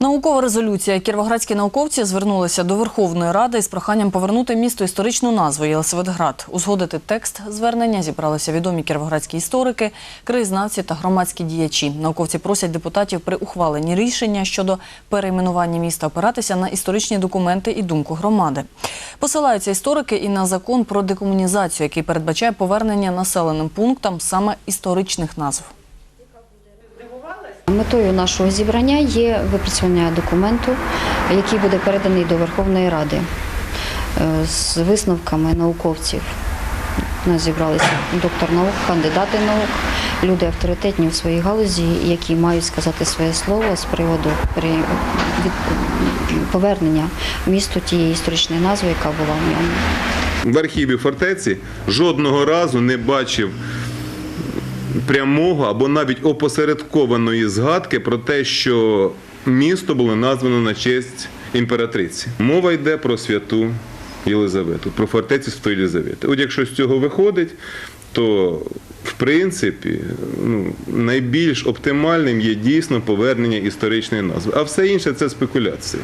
Наукова резолюція. Кіровоградські науковці звернулися до Верховної Ради з проханням повернути місту історичну назву Єлисаветград. Узгодити текст звернення зібралися відомі кіровоградські історики, краєзнавці та громадські діячі. Науковці просять депутатів при ухваленні рішення щодо перейменування міста опиратися на історичні документи і думку громади. Посилаються історики і на закон про декомунізацію, який передбачає повернення населеним пунктам саме історичних назв. Метою нашого зібрання є випрацювання документу, який буде переданий до Верховної Ради е, з висновками науковців. У нас зібралися доктор наук, кандидати наук, люди авторитетні в своїй галузі, які мають сказати своє слово з приводу повернення місту тієї історичної назви, яка була в ньому. В архіві фортеці жодного разу не бачив прямого або навіть опосередкованої згадки про те, що місто було названо на честь імператриці. Мова йде про святу Єлизавету, про фортецю Святої Єлизавети. От якщо з цього виходить, то в принципі ну, найбільш оптимальним є дійсно повернення історичної назви, а все інше це спекуляції.